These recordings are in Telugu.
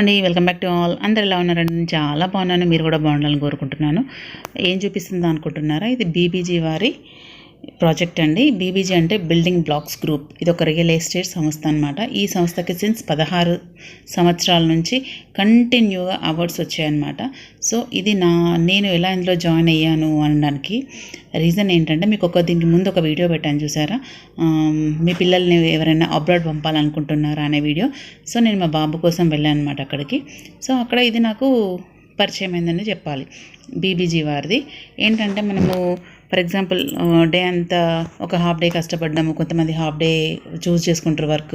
అండి. Welcome back to all. అందరు ఎలా ఉన్నారండి? నేను చాలా బాగున్నాను. మీరు కూడా బాగుండాలని కోరుకుంటున్నాను. ఏం చూపిస్తుందో అనుకుంటున్నారా? ఇది బీబీజీ వారి ప్రాజెక్ట్ అండి. బీబీజీ అంటే బిల్డింగ్ బ్లాక్స్ గ్రూప్ ఇది ఒక రియల్ ఎస్టేట్ సంస్థ అనమాట ఈ సంస్థకి సిన్స్ పదహారు సంవత్సరాల నుంచి కంటిన్యూగా అవార్డ్స్ వచ్చాయన్నమాట. సో ఇది నా నేను ఎలా ఇందులో జాయిన్ అయ్యాను అనడానికి రీజన్ ఏంటంటే మీకు ఒక దీనికి ముందు ఒక వీడియో పెట్టాను చూసారా? మీ పిల్లల్ని ఎవరైనా అబ్రాడ్ పంపాలనుకుంటున్నారా అనే వీడియో సో నేను మా బాబు కోసం వెళ్ళాను అనమాట అక్కడికి. సో అక్కడ ఇది నాకు పరిచయమైందని చెప్పాలి. బీబీజీ వారిది. ఏంటంటే మనము ఫర్ ఎగ్జాంపుల్ డే అంతా ఒక హాఫ్ డే కష్టపడ్డాము కొంతమంది హాఫ్ డే చూస్ చేసుకుంటారు వర్క్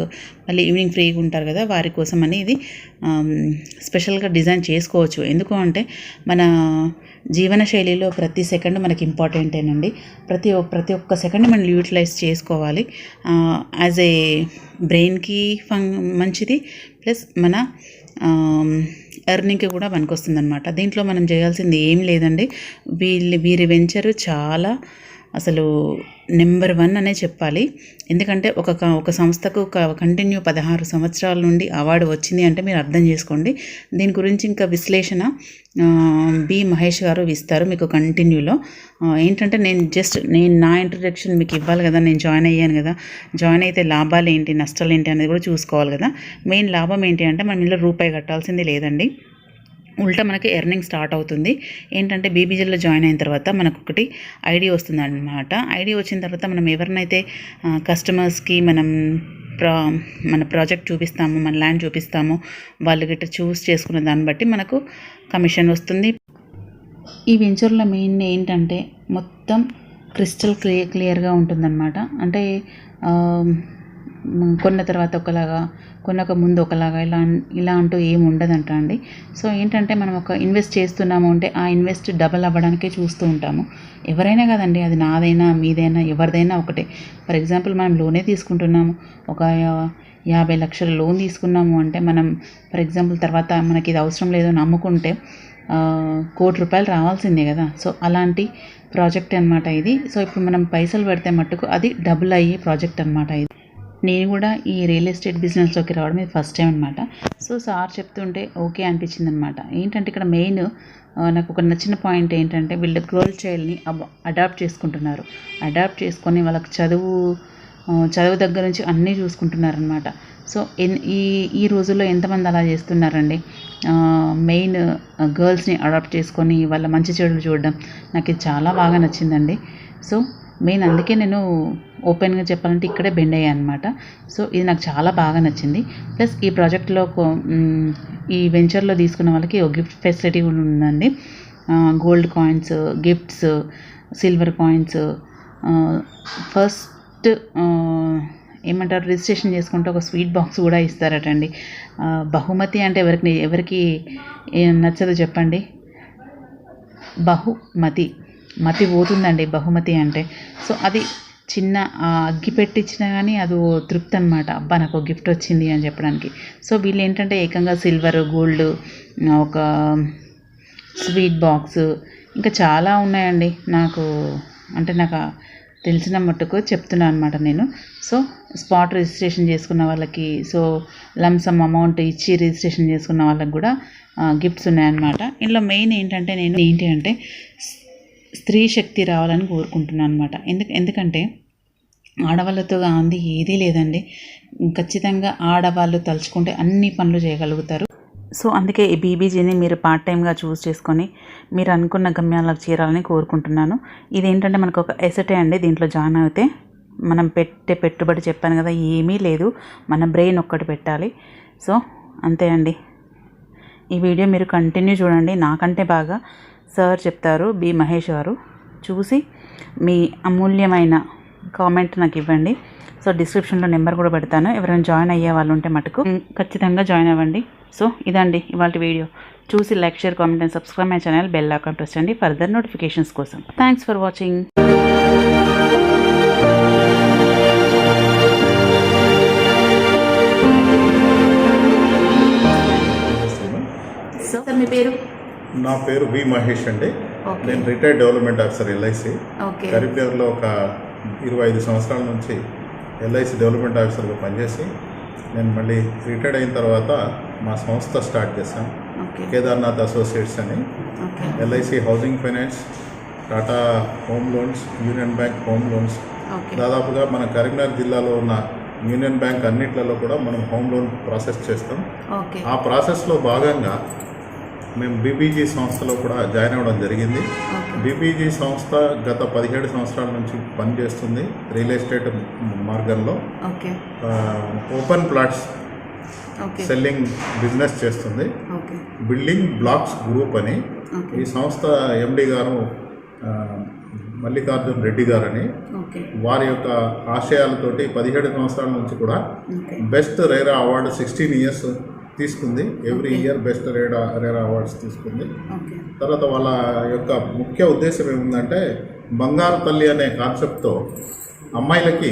మళ్ళీ ఈవినింగ్ ఫ్రీగా ఉంటారు కదా వారి కోసం అని ఇది స్పెషల్గా డిజైన్ చేసుకోవచ్చు. ఎందుకు అంటే మన జీవన శైలిలో ప్రతి సెకండ్ మనకి ఇంపార్టెంటేనండి ప్రతి ఒ- ప్రతి ఒక్క సెకండ్ మనం యూటిలైజ్ చేసుకోవాలి. యాజ్ ఏ బ్రెయిన్కి ఫంగ్ మంచిది ప్లస్ మన ఎర్నింగ్కి కూడా పనికొస్తుంది అనమాట దీంట్లో మనం చేయాల్సింది ఏం లేదండి. వీళ్ళు వీరి వెంచరు చాలా అసలు నెంబర్ వన్ అనే చెప్పాలి. ఎందుకంటే ఒక క- ఒక సంస్థకు కంటిన్యూ పదహారు సంవత్సరాల నుండి అవార్డు వచ్చింది అంటే మీరు అర్థం చేసుకోండి. దీని గురించి ఇంకా విశ్లేషణ బి మహేష్ గారు ఇస్తారు మీకు కంటిన్యూలో ఏంటంటే నేను జస్ట్ నేను నా ఇంట్రడక్షన్ మీకు ఇవ్వాలి కదా నేను జాయిన్ అయ్యాను కదా. జాయిన్ అయితే లాభాలు ఏంటి నష్టాలు ఏంటి అనేది కూడా చూసుకోవాలి కదా. మెయిన్ లాభం ఏంటి అంటే మనం ఇందులో రూపాయి కట్టాల్సింది లేదండి. ఉల్టా మనకి ఎర్నింగ్ స్టార్ట్ అవుతుంది. ఏంటంటే బీబీజీలో జాయిన్ అయిన తర్వాత మనకు ఒకటి ఐడి వస్తుంది అనమాట ఐడి వచ్చిన తర్వాత మనం ఎవరినైతే కస్టమర్స్కి మనం ప్రా మన ప్రాజెక్ట్ చూపిస్తాము మన ల్యాండ్ చూపిస్తాము వాళ్ళు గిట్ట చూస్ చేసుకున్న దాన్ని బట్టి మనకు కమిషన్ వస్తుంది. ఈ వెంచర్లో మెయిన్ ఏంటంటే మొత్తం క్రిస్టల్ క్లియర్ క్లియర్గా ఉంటుందన్నమాట. అంటే కొన్న తర్వాత ఒకలాగా కొనక ముందు ఒకలాగా ఇలా ఇలా అంటూ ఏమి ఉండదంట అండి. సో ఏంటంటే మనం ఒక ఇన్వెస్ట్ చేస్తున్నాము అంటే ఆ ఇన్వెస్ట్ డబల్ అవ్వడానికే చూస్తూ ఉంటాము. ఎవరైనా కదండి అది నాదైనా మీదైనా ఎవరిదైనా ఒకటే. ఫర్ ఎగ్జాంపుల్ మనం లోనే తీసుకుంటున్నాము. ఒక యాభై లక్షల లోన్ తీసుకున్నాము అంటే మనం ఫర్ ఎగ్జాంపుల్ తర్వాత మనకి ఇది అవసరం లేదో నమ్ముకుంటే కోటి రూపాయలు రావాల్సిందే కదా. సో అలాంటి ప్రాజెక్ట్ అనమాట ఇది. సో ఇప్పుడు మనం పైసలు పెడితే మట్టుకు అది డబుల్ అయ్యే ప్రాజెక్ట్ అనమాట ఇది. నేను కూడా ఈ రియల్ ఎస్టేట్ బిజినెస్లోకి రావడం ఇది ఫస్ట్ టైం అనమాట సో సార్ చెప్తుంటే ఓకే అనిపించింది అనమాట ఏంటంటే ఇక్కడ మెయిన్ నాకు ఒక నచ్చిన పాయింట్ ఏంటంటే వీళ్ళు గర్ల్ చైల్డ్ని అడాప్ట్ చేసుకుంటున్నారు. అడాప్ట్ చేసుకొని వాళ్ళకి చదువు చదువు దగ్గర నుంచి అన్నీ చూసుకుంటున్నారనమాట సో ఎన్ ఈ ఈ రోజుల్లో ఎంతమంది అలా చేస్తున్నారండి? మెయిన్ గర్ల్స్ని అడాప్ట్ చేసుకొని వాళ్ళ మంచి చెడులు చూడడం నాకు ఇది చాలా బాగా నచ్చిందండి. సో మెయిన్ అందుకే నేను ఓపెన్గా చెప్పాలంటే ఇక్కడే బెండ్ అయ్యాయి అనమాట సో ఇది నాకు చాలా బాగా నచ్చింది. ప్లస్ ఈ ప్రాజెక్ట్లో ఈ వెంచర్లో తీసుకున్న వాళ్ళకి ఒక గిఫ్ట్ ఫెసిలిటీ కూడా ఉందండి. Gold coins gifts silver coins first ఏమంటారు రిజిస్ట్రేషన్ చేసుకుంటే ఒక స్వీట్ బాక్స్ కూడా ఇస్తారటండి. అండి బహుమతి అంటే ఎవరికి ఎవరికి ఏం నచ్చదు చెప్పండి? బహుమతి. మతి పోతుందండి బహుమతి అంటే. సో అది చిన్న అగ్గి పెట్టించినా కానీ అది తృప్తి అనమాట అబ్బా నాకు గిఫ్ట్ వచ్చింది అని చెప్పడానికి. సో వీళ్ళు ఏంటంటే ఏకంగా సిల్వర్ గోల్డ్ ఒక స్వీట్ బాక్స్ ఇంకా చాలా ఉన్నాయండి. నాకు అంటే నాకు తెలిసిన మట్టుకు చెప్తున్నాను అనమాట నేను. సో స్పాట్ రిజిస్ట్రేషన్ చేసుకున్న వాళ్ళకి సో లంసమ్ అమౌంట్ ఇచ్చి రిజిస్ట్రేషన్ చేసుకున్న వాళ్ళకి కూడా గిఫ్ట్స్ ఉన్నాయన్నమాట. ఇందులో మెయిన్ ఏంటంటే నేను ఏంటి అంటే స్త్రీ శక్తి రావాలని కోరుకుంటున్నాను అనమాట ఎందుకు ఎందుకంటే ఆడవాళ్ళతో అంది ఏదీ లేదండి. ఖచ్చితంగా ఆడవాళ్ళు తలుచుకుంటే అన్ని పనులు చేయగలుగుతారు. సో అందుకే ఈ బీబీజీని మీరు పార్ట్ టైంగా చూస్ చేసుకొని మీరు అనుకున్న గమ్యాలకు చేరాలని కోరుకుంటున్నాను. ఇదేంటంటే మనకు ఒక ఎసటే అండి. దీంట్లో జాయిన్ అయితే మనం పెట్టే పెట్టుబడి చెప్పాను కదా ఏమీ లేదు. మన బ్రెయిన్ ఒక్కటి పెట్టాలి. సో అంతే అండి. ఈ వీడియో మీరు కంటిన్యూ చూడండి. నాకంటే బాగా సార్ చెప్తారు బి మహేష్ గారు. చూసి మీ అమూల్యమైన కామెంట్ నాకు ఇవ్వండి. సో డిస్క్రిప్షన్లో నెంబర్ కూడా పెడతాను. ఎవరైనా జాయిన్ అయ్యే వాళ్ళు ఉంటే మటుకు ఖచ్చితంగా జాయిన్ అవ్వండి. సో ఇదండి ఇవాళ వీడియో. చూసి like share comment and subscribe my channel bell account వచ్చండి ఫర్దర్ నోటిఫికేషన్స్ కోసం. థ్యాంక్స్ ఫర్ వాచింగ్ సో మీ పేరు? నా పేరు వి మహేష్ అండి. నేను రిటైర్డ్ డెవలప్మెంట్ ఆఫీసర్ ఎల్ఐసి. కరీంనగర్లో ఒక ఇరవై ఐదు సంవత్సరాల నుంచి ఎల్ఐసి డెవలప్మెంట్ ఆఫీసర్గా పనిచేసి నేను మళ్ళీ రిటైర్డ్ అయిన తర్వాత మా సంస్థ స్టార్ట్ చేశాం ఓకే. కేదార్నాథ్ అసోసియేట్స్ అని. L I C housing finance Tata home loans union bank home loans. దాదాపుగా మన కరీంనగర్ జిల్లాలో ఉన్న యూనియన్ బ్యాంక్ అన్నిట్లలో కూడా మనం హోమ్ లోన్ ప్రాసెస్ చేస్తాం. ఆ ప్రాసెస్లో భాగంగా మేము బీబీజీ సంస్థలో కూడా జాయిన్ అవ్వడం జరిగింది. బీబీజీ సంస్థ గత పదిహేడు సంవత్సరాల నుంచి పనిచేస్తుంది రియల్ ఎస్టేట్ మార్గంలో. ఓపెన్ ప్లాట్స్ సెల్లింగ్ బిజినెస్ చేస్తుంది. బిల్డింగ్ బ్లాక్స్ గ్రూప్ అని ఈ సంస్థ ఎండి గారు మల్లికార్జున్ రెడ్డి గారని వారి యొక్క ఆశయాలతోటి పదిహేడు సంవత్సరాల నుంచి కూడా best RERA award sixteen years తీసుకుంది. Every. Year best RERA RERA awards తీసుకుంది. తర్వాత వాళ్ళ యొక్క ముఖ్య ఉద్దేశం ఏముందంటే బంగారు తల్లి అనే కాన్సెప్ట్తో అమ్మాయిలకి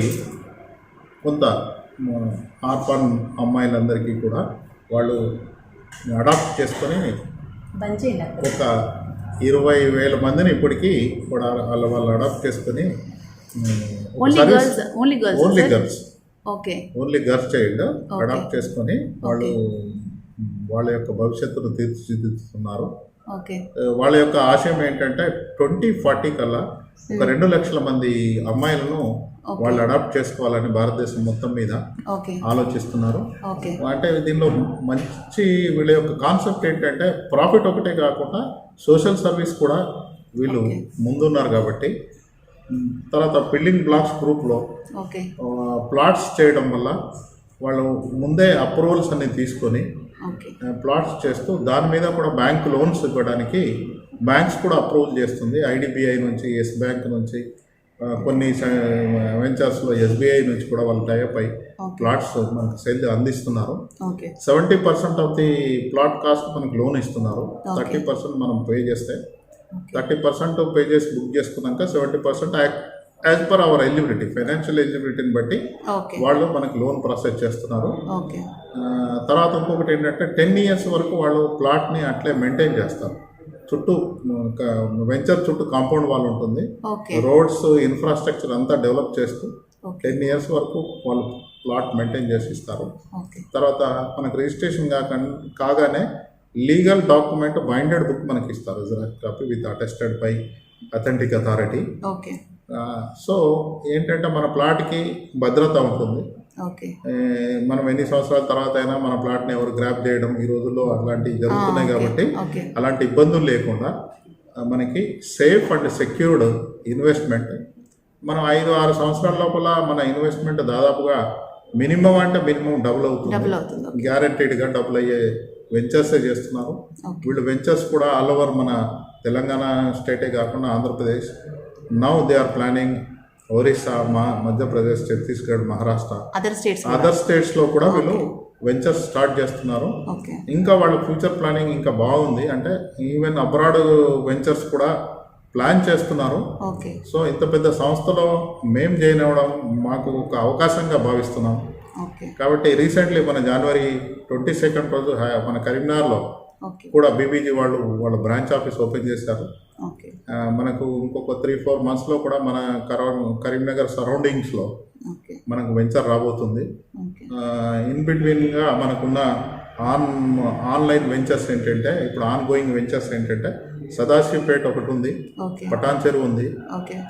కొంత ఆర్ఫన్ అమ్మాయిలందరికీ కూడా వాళ్ళు అడాప్ట్ చేసుకొని ఒక ఇరవై వేల మందిని ఇప్పటికీ కూడా వాళ్ళ వాళ్ళు అడాప్ట్ చేసుకొని only girls only girls only girls okay only girls child. Adopt చేసుకొని వాళ్ళు వాళ్ళ యొక్క భవిష్యత్తును తీర్చిదిద్దుతున్నారు. వాళ్ళ యొక్క ఆశయం ఏంటంటే ట్వంటీ ఫార్టీ కల్లా ఒక రెండు లక్షల మంది అమ్మాయిలను. వాళ్ళు అడాప్ట్ చేసుకోవాలని భారతదేశం మొత్తం మీద ఆలోచిస్తున్నారు. అంటే దీనిలో మంచి వీళ్ళ యొక్క కాన్సెప్ట్ ఏంటంటే ప్రాఫిట్ ఒకటే కాకుండా సోషల్ సర్వీస్ కూడా వీళ్ళు. ముందున్నారు కాబట్టి తర్వాత బిల్డింగ్ బ్లాక్స్ గ్రూప్లో ప్లాట్స్ చేయడం వల్ల వాళ్ళు ముందే అప్రూవల్స్ అన్ని తీసుకొని ప్లాట్స్ చేస్తూ దాని మీద కూడా బ్యాంక్ లోన్స్ ఇవ్వడానికి బ్యాంక్స్ కూడా అప్రూవల్ చేస్తుంది. ఐడిబిఐ నుంచి ఎస్ బ్యాంక్ నుంచి కొన్ని వెంచర్స్లో ఎస్బీఐ నుంచి కూడా వాళ్ళు టైప్ అయి ఓకే. ప్లాట్స్ మనకు సేల్ అందిస్తున్నారు. Seventy percent of the plot cost మనకు లోన్ ఇస్తున్నారు. థర్టీ పర్సెంట్ మనం పే చేస్తే థర్టీ పర్సెంట్ పే చేసి బుక్ చేసుకున్నాక seventy percent as per our eligibility financial ఎలిజిబిలిటీని బట్టి వాళ్ళు మనకి లోన్ ప్రాసెస్ చేస్తున్నారు. తర్వాత ఇంకొకటి ఏంటంటే టెన్ ఇయర్స్ వరకు వాళ్ళు ప్లాట్ని అట్లే మెయింటైన్ చేస్తారు. చుట్టూ వెంచర్ చుట్టూ కాంపౌండ్ వాల్ ఉంటుంది. రోడ్స్ ఇన్ఫ్రాస్ట్రక్చర్ అంతా డెవలప్ చేస్తూ టెన్ ఇయర్స్ వరకు వాళ్ళు ప్లాట్ మెయింటైన్ చేసి ఇస్తారు. తర్వాత మనకు రిజిస్ట్రేషన్ కాక కాగానే లీగల్ డాక్యుమెంట్ బైండెడ్ బుక్ మనకి ఇస్తారు. Xerox copy with attested by authentic authority okay so ఏంటంటే మన ప్లాట్కి భద్రత ఉంటుంది. మనం ఎన్ని సంవత్సరాల తర్వాత అయినా మన ప్లాట్ని ఎవరు గ్రాప్ చేయడం ఈ రోజుల్లో అలాంటివి జరుగుతున్నాయి. కాబట్టి అలాంటి ఇబ్బందులు లేకుండా మనకి సేఫ్ అండ్ సెక్యూర్డ్ ఇన్వెస్ట్మెంట్. మనం ఐదు ఆరు సంవత్సరాల లోపల మన ఇన్వెస్ట్మెంట్ దాదాపుగా మినిమం అంటే మినిమం డబుల్ అవుతుంది. గ్యారంటీడ్గా డబుల్ అయ్యే వెంచర్సే చేస్తున్నారు. వీళ్ళు వెంచర్స్ కూడా ఆల్ ఓవర్ మన తెలంగాణ స్టేటే కాకుండా Andhra Pradesh now they are planning Orissa మా Madhya Pradesh Chhattisgarh Maharashtra other states other స్టేట్స్లో కూడా వీళ్ళు వెంచర్స్ స్టార్ట్ చేస్తున్నారు. ఇంకా వాళ్ళ ఫ్యూచర్ ప్లానింగ్ ఇంకా బాగుంది. అంటే ఈవెన్ అబ్రాడ్ వెంచర్స్ కూడా ప్లాన్ చేస్తున్నారు. సో ఇంత పెద్ద సంస్థలో మేము జాయిన్ అవ్వడం మాకు ఒక అవకాశంగా భావిస్తున్నాం. కాబట్టి రీసెంట్లీ మన జనవరి ట్వంటీ సెకండ్ రోజు మన కరీంనగర్లో కూడా బీబీజీ వాళ్ళు వాళ్ళ బ్రాంచ్ ఆఫీస్ ఓపెన్ చేశారు. మనకు ఇంకొక త్రీ ఫోర్ మంత్స్లో కూడా మన కరో కరీంనగర్ సరౌండింగ్స్లో మనకు వెంచర్ రాబోతుంది. ఇన్ బిట్వీన్గా మనకున్న ఆన్ ఆన్లైన్ వెంచర్స్ ఏంటంటే ఇప్పుడు ఆన్ గోయింగ్ వెంచర్స్ ఏంటంటే సదాశివపేట ఒకటి ఉంది పటాన్ చెరువు ఉంది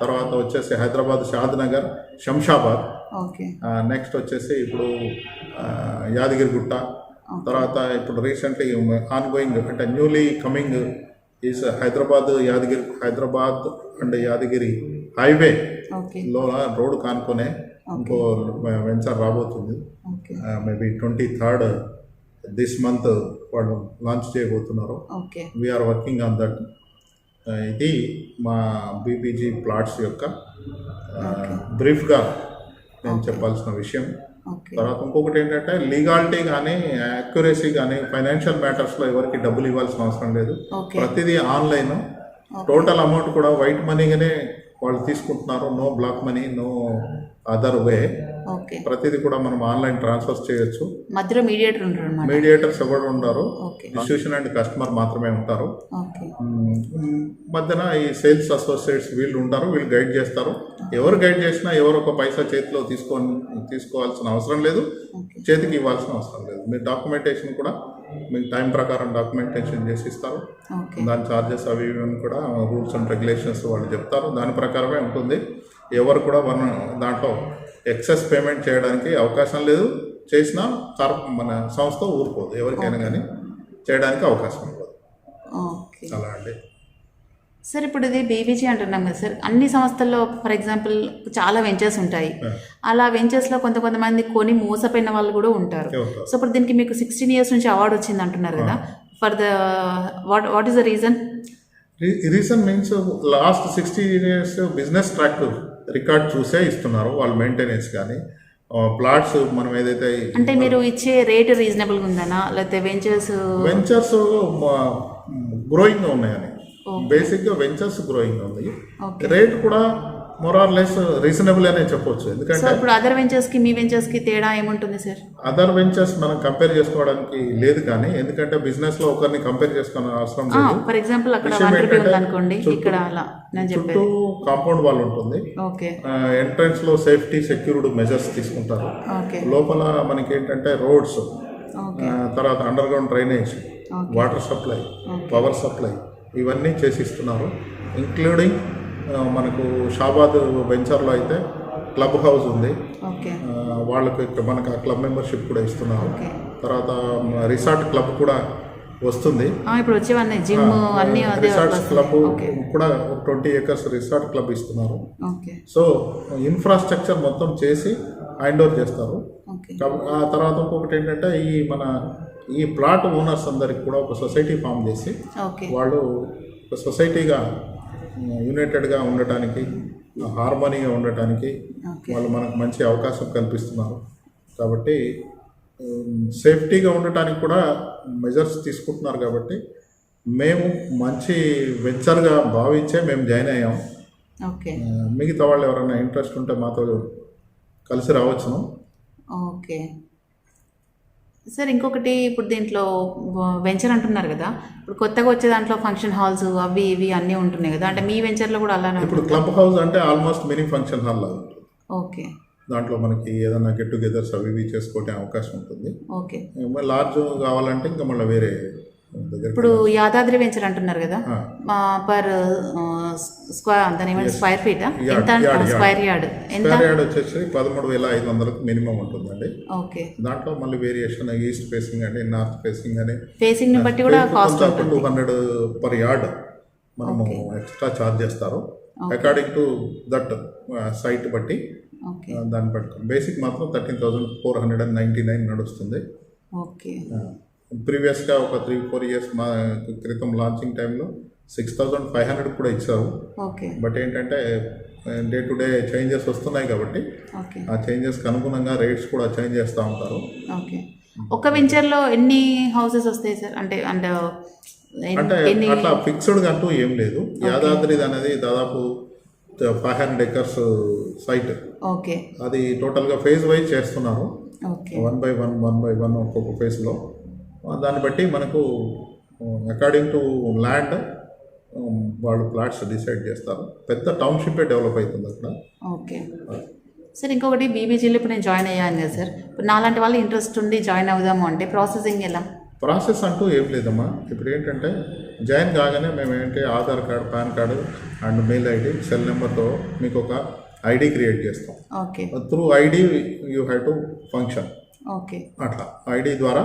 తర్వాత వచ్చేసి హైదరాబాద్ షాద్ నగర్ శంషాబాద్ నెక్స్ట్ వచ్చేసి ఇప్పుడు యాదగిరిగుట్ట తర్వాత ఇప్పుడు రీసెంట్లీ ఆన్ గోయింగ్ అంటే newly coming is Hyderabad Yadagiri Hyderabad and Yadagiri highway లో రోడ్ కానుకొనే ఇంకో వెంచర్ రాబోతుంది. Maybe twenty third this month వాళ్ళు లాంచ్ చేయబోతున్నారు. Okay we're working on that ఇది మా బీపీజీ ప్లాట్స్ యొక్క బ్రీఫ్గా నేను చెప్పాల్సిన విషయం. తర్వాత ఇంకొకటి ఏంటంటే లీగాలిటీ కానీ యాక్యురసీ కానీ ఫైనాన్షియల్ మ్యాటర్స్లో ఎవరికి డబ్బులు ఇవ్వాల్సిన అవసరం లేదు. ప్రతిదీ ఆన్లైన్. టోటల్ అమౌంట్ కూడా వైట్ మనీగానే వాళ్ళు తీసుకుంటున్నారు. No black money no other way. ప్రతిదీ కూడా మనం ఆన్లైన్ ట్రాన్స్ఫర్స్ చేయొచ్చు. మధ్యలో మీడియేటర్ ఉంటారు మీడియేటర్స్ ఎవరు ఉండరు. ఓకే. డిస్ట్రిబ్యూషన్ అండ్ కస్టమర్ మాత్రమే ఉంటారు. మధ్యన ఈ సేల్స్ అసోసియేట్స్ వీళ్ళు ఉంటారు వీళ్ళు గైడ్ చేస్తారు. ఎవరు గైడ్ చేసినా ఎవరు ఒక పైసా చేతిలో తీసుకొని తీసుకోవాల్సిన అవసరం లేదు. చేతికి ఇవ్వాల్సిన అవసరం లేదు. మీ డాక్యుమెంటేషన్ కూడా మీకు టైం ప్రకారం డాక్యుమెంటేషన్ చేసి ఇస్తారు దాని ఛార్జెస్ అవి ఇవి కూడా రూల్స్ అండ్ రెగ్యులేషన్స్ వాళ్ళు చెప్తారు. దాని ప్రకారమే ఉంటుంది. ఎవరు కూడా మన దాంట్లో ఎక్సెస్ పేమెంట్ చేయడానికి అవకాశం లేదు. చేసినా కార్ మన సంస్థ ఊరుకోదు. ఎవరికైనా కానీ చేయడానికి అవకాశం ఉండదు. ఓకే. అలా అండి. సార్ ఇప్పుడు ఇది బీబీజీ అంటున్నాం కదా సార్. అన్ని సంస్థల్లో ఫర్ ఎగ్జాంపుల్ చాలా వెంచర్స్ ఉంటాయి. అలా వెంచర్స్లో కొంత కొంతమంది కొని మోసపోయిన వాళ్ళు కూడా ఉంటారు. సో ఇప్పుడు దీనికి మీకు సిక్స్టీన్ ఇయర్స్ నుంచి అవార్డు వచ్చింది అంటున్నారు కదా. For the what what is the reason? Reason means last sixty years business track record చూసే ఇస్తున్నారు వాళ్ళు మెయింటెనెన్స్ కానీ. ప్లాట్స్ మనం ఏదైతే అంటే మీరు ఇచ్చే రేట్ రీజనబుల్గా ఉందనా? లేకపోతే వెంచర్స్ వెంచర్స్ గ్రోయింగ్ ఉన్నాయని. బేసిక్గా వెంచర్స్ గ్రోయింగ్ ఉంది. రేట్ కూడా మొరార్ లెస్ రీజనబుల్ అనే చెప్పొచ్చు. ఎందుకంటే ఇప్పుడు అదర్ వెంచర్స్కి మీ వెంచర్స్కి తేడా ఏముంటుంది సార్ అదర్ వెంచర్స్ మనం కంపేర్ చేసుకోవడానికి లేదు కానీ ఎందుకంటే బిజినెస్లో ఒకరిని కంపేర్ చేసుకునే అవసరం లేదు. ఫర్ ఎగ్జాంపుల్ అక్కడ చుట్టూ- ఇక్కడ అలా నేను చెప్పేది. కాంపౌండ్ వాల్ ఉంటుంది. ఓకే ఎంట్రన్స్లో సేఫ్టీ సెక్యూర్డ్ మెజర్స్ తీసుకుంటారు. ఓకే లోపల మనకి ఏంటంటే రోడ్స్ తర్వాత underground drainage. Water supply power supply ఇవన్నీ చేసిస్తున్నారు ఇంక్లూడింగ్ మనకు షాబాద్ వెంచర్లో అయితే క్లబ్ హౌస్ ఉంది. వాళ్ళకి మనకు ఆ క్లబ్ మెంబర్షిప్ కూడా ఇస్తున్నారు. తర్వాత రిసార్ట్ క్లబ్ కూడా వస్తుంది. ఆ, ఇప్పుడు వచ్చేవన్నీ జిమ్ అన్నీ రిసార్ట్స్. క్లబ్ కూడా ట్వంటీ ఏకర్స్ రిసార్ట్ క్లబ్ ఇస్తున్నారు. సో ఇన్ఫ్రాస్ట్రక్చర్ మొత్తం చేసి హ్యాండ్ ఓవర్ చేస్తారు ఆ తర్వాత ఇంకొకటి ఏంటంటే ఈ మన ఈ ప్లాట్ ఓనర్స్ అందరికి కూడా ఒక సొసైటీ ఫామ్ చేసి వాళ్ళు ఒక సొసైటీగా యునైటెడ్గా ఉండటానికి హార్మోనీగా ఉండటానికి వాళ్ళు మనకు మంచి అవకాశం కల్పిస్తున్నారు. కాబట్టి సేఫ్టీగా ఉండటానికి కూడా మెజర్స్ తీసుకుంటున్నారు కాబట్టి మేము మంచి వెంచర్గా భావించే మేము జాయిన్ అయ్యాం. ఓకే. ఆ, మిగతా వాళ్ళు ఎవరైనా ఇంట్రెస్ట్ ఉంటే మాతో కలిసి రావచ్చును. ఓకే. సార్ ఇంకొకటి ఇప్పుడు దీంట్లో వెంచర్ అంటున్నారు కదా. ఇప్పుడు కొత్తగా వచ్చే దాంట్లో ఫంక్షన్ హాల్స్ అవి ఇవి అన్నీ ఉంటున్నాయి కదా. అంటే మీ వెంచర్లో కూడా అలానే ఇప్పుడు క్లబ్ హౌస్ అంటే ఆల్మోస్ట్ మినీ ఫంక్షన్ హాల్ లాగా ఉంటుంది. ఓకే. దాంట్లో మనకి ఏదైనా గెట్ టుగెదర్స్ అవి ఇవి చేసుకోవటే అవకాశం ఉంటుంది. ఓకే. లార్జ్ కావాలంటే ఇంకా మళ్ళీ వేరే ఇప్పుడు యాదాద్రి వెంచర్ అంటున్నారు కదా పర్ స్క్వేర్ దాని స్క్వేర్ ఫీట్? ఎంత. Square yard. ఎంత? స్క్వేర్ యార్డ్ వచ్చేసి పదమూడు వేల ఐదు వందలకు మినిమం ఉంటుందండి. ఓకే. దాంట్లో మళ్ళీ వేరియేషన్ ఈస్ట్ ఫేసింగ్ అని నార్త్ ఫేసింగ్ అని. ఫేసింగ్ని బట్టి కూడా cost two hundred per yard మనము ఎక్స్ట్రా ఛార్జ్ చేస్తారు. అకార్డింగ్ టు దట్ సైట్ బట్టి దాన్ని పట్టుకుని బేసిక్ మాత్రం thirteen thousand four hundred and ninety nine నడుస్తుంది. ఓకే. ప్రీవియస్గా ఒక త్రీ ఫోర్ ఇయర్స్ మా క్రితం లాంచింగ్ టైంలో సిక్స్ థౌజండ్ ఫైవ్ హండ్రెడ్ కూడా ఇచ్చారు. బట్ ఏంటంటే డే టు డే చేంజెస్ వస్తున్నాయి కాబట్టి ఆ చేంజెస్కి అనుగుణంగా రేట్స్ కూడా చేంజ్ చేస్తూ ఉంటారు. ఓకే. ఒక వెంచర్లో ఎన్ని హౌసెస్ వస్తాయి సార్? అంటే అంటే అంటే అట్లా ఫిక్స్డ్గా అంటూ ఏం లేదు. యాదాద్రిది అనేది దాదాపు five hundred acres site. Okay. అది టోటల్గా ఫేజ్ వైజ్ చేస్తున్నారు. One by one one by one ఒక్కొక్క ఫేజ్లో. దాన్ని బట్టి మనకు అకార్డింగ్ టు ల్యాండ్ వాళ్ళు ప్లాట్స్ డిసైడ్ చేస్తారు. పెద్ద టౌన్షిప్పే డెవలప్ అవుతుంది అక్కడ. ఓకే. సార్ ఇంకొకటి బీబీజీలో ఇప్పుడు నేను జాయిన్ అయ్యాను కదా సార్. ఇప్పుడు నాలాంటి వాళ్ళు ఇంట్రెస్ట్ ఉండి జాయిన్ అవుదాము అంటే ప్రాసెసింగ్ ఎలా? ప్రాసెస్ అంటూ ఏం లేదమ్మా. ఇప్పుడు ఏంటంటే జాయిన్ కాగానే మేము ఏంటి Aadhaar card PAN card and mail ID cell నెంబర్తో మీకు ఒక ఐడి క్రియేట్ చేస్తాం. Okay. Through ID you have to function okay. అట్లా. ఐడి ద్వారా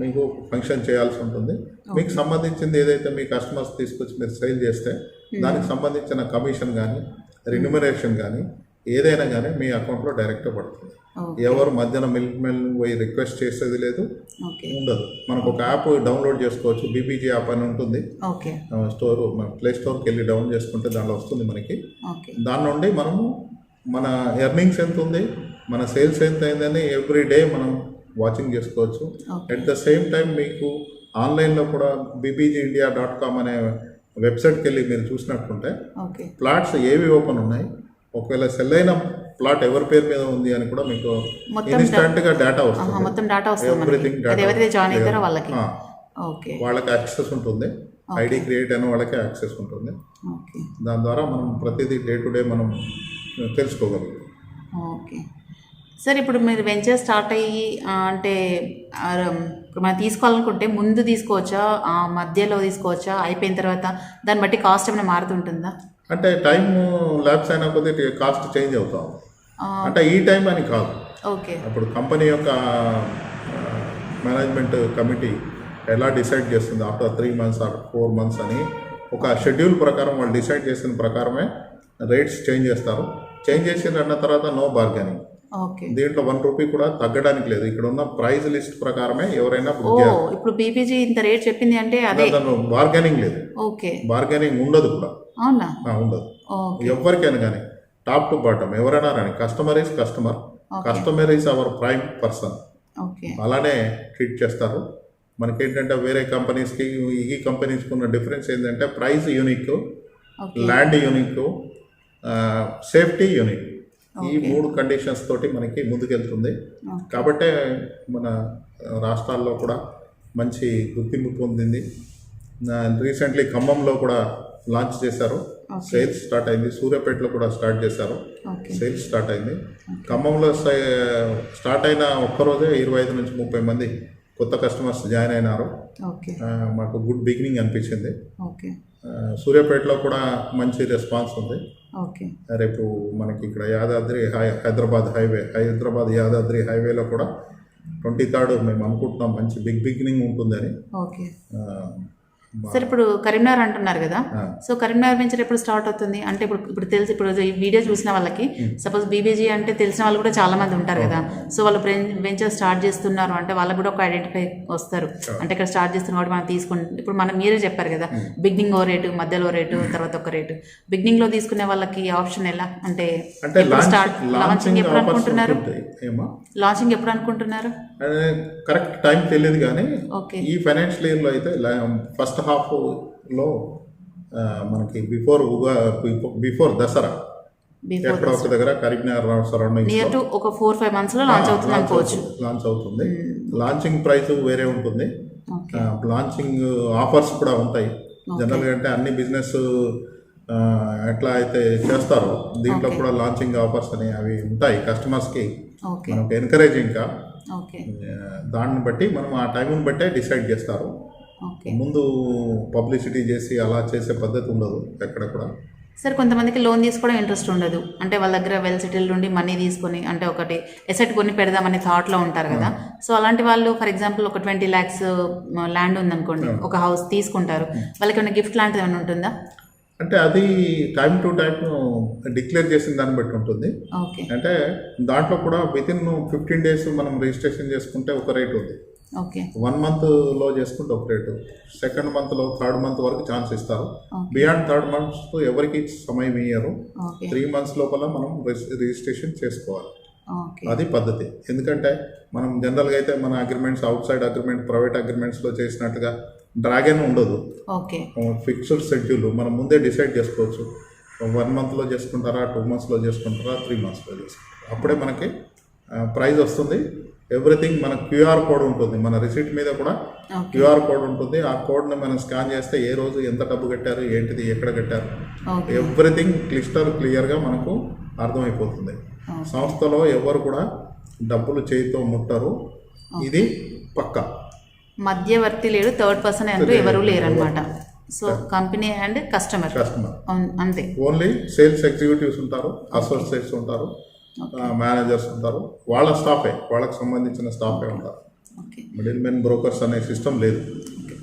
మీకు ఫంక్షన్ చేయాల్సి ఉంటుంది. మీకు సంబంధించింది ఏదైతే మీ కస్టమర్స్ తీసుకొచ్చి మీరు సేల్ చేస్తే దానికి సంబంధించిన కమిషన్ కానీ రెన్యుమరేషన్ కానీ ఏదైనా కానీ మీ అకౌంట్లో డైరెక్ట్గా పడుతుంది. ఎవరు మధ్యన మిల్క్ మెల్ పోయి రిక్వెస్ట్ చేసేది లేదు. ఉండదు. మనకు ఒక యాప్ డౌన్లోడ్ చేసుకోవచ్చు. బీబీజీ యాప్ అని ఉంటుంది. స్టోర్ ప్లే స్టోర్కి వెళ్ళి డౌన్ చేసుకుంటే దానిలో వస్తుంది మనకి. దాని నుండి మనము మన ఎర్నింగ్స్ ఎంత ఉంది మన సేల్స్ ఎంత అయిందని ఎవ్రీ డే మనం వాచింగ్ చేసుకోవచ్చు. అట్ ద సేమ్ టైం మీకు ఆన్లైన్లో కూడా బీబీజీ ఇండియా డాట్ కామ్ అనే వెబ్సైట్కి వెళ్ళి మీరు చూసినట్టుంటే ప్లాట్స్ ఏవి ఓపెన్ ఉన్నాయి? ఒకవేళ సెల్ అయిన ప్లాట్ ఎవరి పేరు మీద ఉంది అని కూడా మీకు మొత్తం ఇన్స్టంట్గా డేటా వస్తుంది. మొత్తం డేటా వస్తుంది ఎవ్రీథింగ్ జాయిన్ అవుతారో వాళ్ళకి. ఓకే. వాళ్ళకి యాక్సెస్ ఉంటుంది. ఐడి క్రియేట్ అయిన వాళ్ళకి యాక్సెస్ ఉంటుంది. ఓకే. దాని ద్వారా మనం ప్రతిదీ డే టు డే మనం తెలుసుకోగలుగుతాం. ఓకే. సార్ ఇప్పుడు మీరు వెంచర్ స్టార్ట్ అయ్యి అంటే ఇప్పుడు మనం తీసుకోవాలనుకుంటే ముందు తీసుకోవచ్చా? మధ్యలో తీసుకోవచ్చా? అయిపోయిన తర్వాత దాన్ని బట్టి కాస్ట్ ఏమైనా మారుతుంటుందా? అంటే టైం ల్యాబ్స్ అయినా కొద్దీ కాస్ట్ చేంజ్ అవుతాం. అంటే ఈ టైం అని కాదు. ఓకే. అప్పుడు కంపెనీ యొక్క మేనేజ్మెంట్ కమిటీ ఎలా డిసైడ్ చేస్తుంది after three months or four months అని ఒక షెడ్యూల్ ప్రకారం వాళ్ళు డిసైడ్ చేసిన ప్రకారమే రేట్స్ చేంజ్ చేస్తారు. చేంజ్ చేసిన తర్వాత నో బార్గెనింగ్. దీంట్లో వన్ రూపీ కూడా తగ్గడానికి లేదు. ఇక్కడ ఉన్న ప్రైస్ లిస్ట్ ప్రకారమే ఎవరైనా ఇప్పుడు బీపీజీ ఇంత రేట్ చెప్పింది అంటే అదే బార్గెనింగ్ లేదు. ఓకే. బార్గెనింగ్ ఉండదు కూడా. అవునా? ఉండదు. ఎవరికైనా కానీ టాప్ టు బాటమ్ ఎవరైనా రాని customer is customer customer is our prime person అలానే ట్రీట్ చేస్తారు. మనకేంటంటే వేరే కంపెనీస్కి ఈ కంపెనీస్కి ఉన్న డిఫరెన్స్ ఏంటంటే price unique land unique safety unique ఈ మూడు కండిషన్స్ తోటి మనకి ముందుకెళ్తుంది. కాబట్టే మన రాష్ట్రాల్లో కూడా మంచి గుర్తింపు పొందింది. రీసెంట్లీ ఖమ్మంలో కూడా లాంచ్ చేశారు. సేల్స్ స్టార్ట్ అయింది. సూర్యాపేటలో కూడా స్టార్ట్ చేశారు. సేల్స్ స్టార్ట్ అయింది. ఖమ్మంలో స్టార్ట్ అయిన ఒక్కరోజే ఇరవై ఐదు నుంచి ముప్పై మంది కొత్త కస్టమర్స్ జాయిన్ అయినారు. మాకు గుడ్ బిగినింగ్ అనిపించింది. సూర్యాపేటలో కూడా మంచి రెస్పాన్స్ ఉంది. ఓకే. రేపు మనకి ఇక్కడ యాదాద్రి హై హైదరాబాద్ హైవే హైదరాబాద్ యాదాద్రి హైవేలో కూడా ట్వంటీ థర్డ్ మేము అనుకుంటున్నాం మంచి బిగ్ బిగినింగ్ ఉంటుందని. సార్ ఇప్పుడు కరీంనగర్ అంటున్నారు కదా. సో కరీంనగర్ వెంచర్ ఎప్పుడు స్టార్ట్ అవుతుంది? అంటే ఇప్పుడు ఇప్పుడు తెలిసి ఇప్పుడు ఈ వీడియో చూసిన వాళ్ళకి సపోజ్ బీబీజీ అంటే తెలిసిన వాళ్ళు కూడా చాలా మంది ఉంటారు కదా. సో వాళ్ళు వెంచర్ స్టార్ట్ చేస్తున్నారు అంటే వాళ్ళకి కూడా ఒక ఐడెంటిఫై వస్తారు. అంటే ఇక్కడ స్టార్ట్ చేస్తున్న కాబట్టి మనం తీసుకుంటే ఇప్పుడు మనం మీరే చెప్పారు కదా. బిగినింగ్ ఓ రేటు మధ్యలో రేటు తర్వాత ఒక రేటు. బిగినింగ్లో తీసుకునే వాళ్ళకి ఆప్షన్ ఎలా? అంటే స్టార్ట్ లాంచింగ్ ఎప్పుడు అనుకుంటున్నారు? లాంచింగ్ ఎప్పుడు అనుకుంటున్నారు? కరెక్ట్ టైం తెలియదు కానీ ఈ ఫైనాన్షియల్ ఇయర్లో అయితే ఫస్ట్ హాఫ్లో మనకి బిఫోర్ ఉగా బిఫోర్ దసరా. ఎక్కడ ఒక దగ్గర కరీంనగర్ సరౌండింగ్స్ నియర్ టు ఒక ఫోర్ ఫైవ్ మంత్స్లో లాంచ్ అవుతుంది అనుకోవచ్చు లాంచ్ అవుతుంది. లాంచింగ్ ప్రైస్ వేరే ఉంటుంది. లాంచింగ్ ఆఫర్స్ కూడా ఉంటాయి. జనరల్గా అంటే అన్ని బిజినెస్ ఎట్లా అయితే చేస్తారో దీంట్లో కూడా లాంచింగ్ ఆఫర్స్ అని అవి ఉంటాయి కస్టమర్స్కి. మనకు ఇంకా దాన్ని బట్టి మనం ఆ టైంని బట్టే డిసైడ్ చేస్తారు. ముందు పబ్లిసిటీ చేసి అలా చేసే పద్ధతి ఉండదు ఎక్కడ కూడా. సార్ కొంతమందికి లోన్ తీసుకోవడం ఇంట్రెస్ట్ ఉండదు. అంటే వాళ్ళ దగ్గర వెల్ సెటిల్ నుండి మనీ తీసుకొని అంటే ఒకటి ఎసెట్ కొని పెడదామనే థాట్లో ఉంటారు కదా. సో అలాంటి వాళ్ళు ఫర్ ఎగ్జాంపుల్ ఒక ట్వంటీ ల్యాక్స్ ల్యాండ్ ఉందనుకోండి ఒక హౌస్ తీసుకుంటారు. వాళ్ళకి ఏమైనా గిఫ్ట్ లాంటిది ఏమైనా ఉంటుందా? అంటే అది టైం టు టైం డిక్లేర్ చేసిన దాన్ని బట్టి ఉంటుంది. ఓకే. అంటే దాంట్లో కూడా విత్ ఇన్ ఫిఫ్టీన్ డేస్ మనం రిజిస్ట్రేషన్ చేసుకుంటే ఒక రేట్ ఉంది. ఓకే. వన్ మంత్లో చేసుకుంటే ఒక రేటు. సెకండ్ మంత్లో థర్డ్ మంత్ వరకు ఛాన్స్ ఇస్తారు. బియాండ్ థర్డ్ మంత్స్ ఎవరికి సమయం ఇయ్యరు. త్రీ మంత్స్ లోపల మనం రిజి- రిజిస్ట్రేషన్ చేసుకోవాలి. అది పద్ధతి. ఎందుకంటే మనం జనరల్గా అయితే మన agreements outside agreement private అగ్రిమెంట్స్లో చేసినట్టుగా డ్రాగన్ ఉండదు. ఫిక్స్డ్ షెడ్యూల్ మనం ముందే డిసైడ్ చేసుకోవచ్చు. వన్ మంత్లో చేసుకుంటారా టూ మంత్స్లో చేసుకుంటారా త్రీ మంత్స్లో చేసుకుంటారా. అప్పుడే మనకి ప్రైజ్ వస్తుంది. ఎవ్రీథింగ్ మన క్యూఆర్ కోడ్ ఉంటుంది. మన రిసీట్ మీద కూడా క్యూఆర్ కోడ్ ఉంటుంది. ఆ కోడ్ని మనం స్కాన్ చేస్తే ఏ రోజు ఎంత డబ్బు కట్టారు ఏంటిది ఎక్కడ కట్టారు ఎవ్రీథింగ్ క్లిస్టర్ క్లియర్గా మనకు అర్థమైపోతుంది. సంస్థలో ఎవరు కూడా డబ్బులు చేతితో ముట్టరు. ఇది పక్కా. మధ్యవర్తి లేడు థర్డ్ పర్సన్ అంటూ ఎవరు లేరనమాట so company and customer customer అంతే. ఓన్లీ సేల్స్ ఎగ్జిక్యూటివ్స్ ఉంటారు అసోసియేట్స్ ఉంటారు. మేనేజర్స్ ఉంటారు. వాళ్ళ స్టాఫే వాళ్ళకి సంబంధించిన స్టాఫే ఉంటారు. మిడిల్ మెన్ బ్రోకర్స్ అనే సిస్టమ్ లేదు.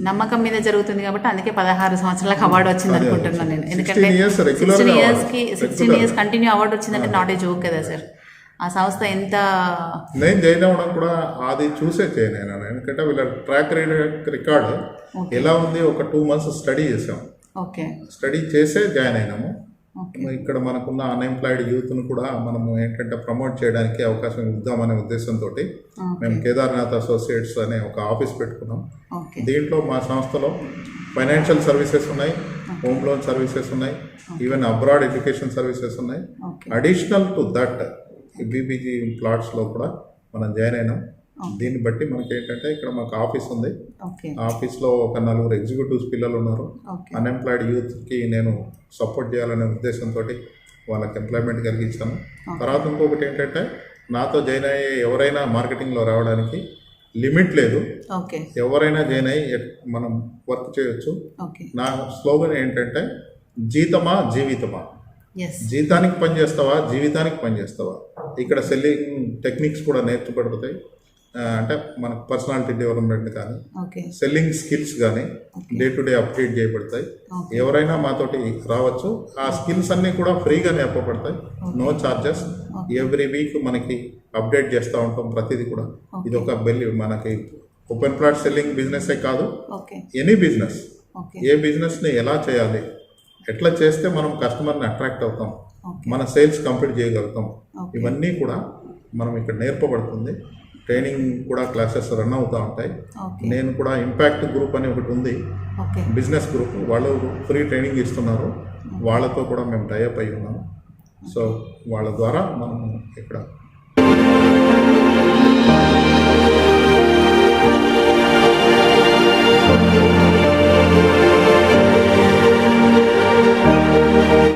నమ్మకం మీద జరుగుతుంది కాబట్టి అందుకే పదహారు సంవత్సరాలకు అవార్డు వచ్చింది అనుకుంటున్నాను నేను. ఎందుకంటే 16 years regular. Sixteen. Sixteen. Years continue award వచ్చిందంటే నాట్ ఏ జోక్ కదా సార్ ఆ సంస్థ ఎంత నేను జాయిన్ అవ్వడం కూడా అది చూసే చేయను నేను. ఎందుకంటే వీళ్ళ ట్రాక్ రికార్డ్ ఎలా ఉంది ఒక టూ మంత్స్ స్టడీ చేసాం. ఓకే. స్టడీ చేసే జాయిన్ అయినాము. ఇక్కడ మనకున్న అన్ఎంప్లాయిడ్ యూత్ను కూడా మనము ఏంటంటే ప్రమోట్ చేయడానికి అవకాశం ఇద్దామనే ఉద్దేశంతో మేము కేదార్నాథ్ అసోసియేట్స్ అనే ఒక ఆఫీస్ పెట్టుకున్నాం. దీంట్లో మా సంస్థలో ఫైనాన్షియల్ సర్వీసెస్ ఉన్నాయి హోమ్ లోన్ సర్వీసెస్ ఉన్నాయి ఈవెన్ అబ్రాడ్ ఎడ్యుకేషన్ సర్వీసెస్ ఉన్నాయి. అడిషనల్ టు దట్ బీబీజీ ప్లాట్స్లో కూడా మనం జాయిన్ అయినాం. దీన్ని బట్టి మనకి ఏంటంటే ఇక్కడ మాకు ఆఫీస్ ఉంది. ఆఫీస్లో ఒక నలుగురు ఎగ్జిక్యూటివ్స్ పిల్లలు ఉన్నారు అన్ఎంప్లాయిడ్ యూత్కి నేను సపోర్ట్ చేయాలనే ఉద్దేశంతో వాళ్ళకి ఎంప్లాయ్మెంట్ కలిగించాను తర్వాత ఇంకొకటి ఏంటంటే నాతో జాయిన్ అయ్యే ఎవరైనా మార్కెటింగ్లో రావడానికి లిమిట్ లేదు. ఎవరైనా జాయిన్ అయ్యి మనం వర్క్ చేయొచ్చు. నా స్లోగన్ ఏంటంటే జీతమా జీవితమా? జీతానికి పని చేస్తావా జీవితానికి పని చేస్తావా ఇక్కడ సెల్లింగ్ టెక్నిక్స్ కూడా నేర్చుబడుతాయి. అంటే మనకు పర్సనాలిటీ డెవలప్మెంట్ కానీ సెల్లింగ్ స్కిల్స్ కానీ డే టు డే అప్డేట్ చేయబడతాయి ఎవరైనా మాతోటి రావచ్చు. ఆ స్కిల్స్ అన్నీ కూడా ఫ్రీగా నేర్పబడతాయి నో చార్జెస్ ఎవ్రీ వీక్ మనకి అప్డేట్ చేస్తూ ఉంటాం ప్రతిదీ కూడా. ఇది ఒక బెల్లి మనకి ఓపెన్ ప్లాట్ సెల్లింగ్ బిజినెసే కాదు. ఎనీ బిజినెస్ ఏ బిజినెస్ని ఎలా చేయాలి? ఎట్లా చేస్తే మనం కస్టమర్ని అట్రాక్ట్ అవుతాం? మన సేల్స్ కంప్లీట్ చేయగలుగుతాం. ఇవన్నీ కూడా మనం ఇక్కడ నేర్పబడుతుంది. ట్రైనింగ్ కూడా క్లాసెస్ రన్ అవుతూ ఉంటాయి. నేను కూడా ఇంపాక్ట్ గ్రూప్ అని ఒకటి ఉంది. Business group. వాళ్ళు ఫ్రీ ట్రైనింగ్ ఇస్తున్నారు. వాళ్ళతో కూడా మేము టైఅప్ అయి ఉన్నాము సో వాళ్ళ ద్వారా మనం ఇక్కడ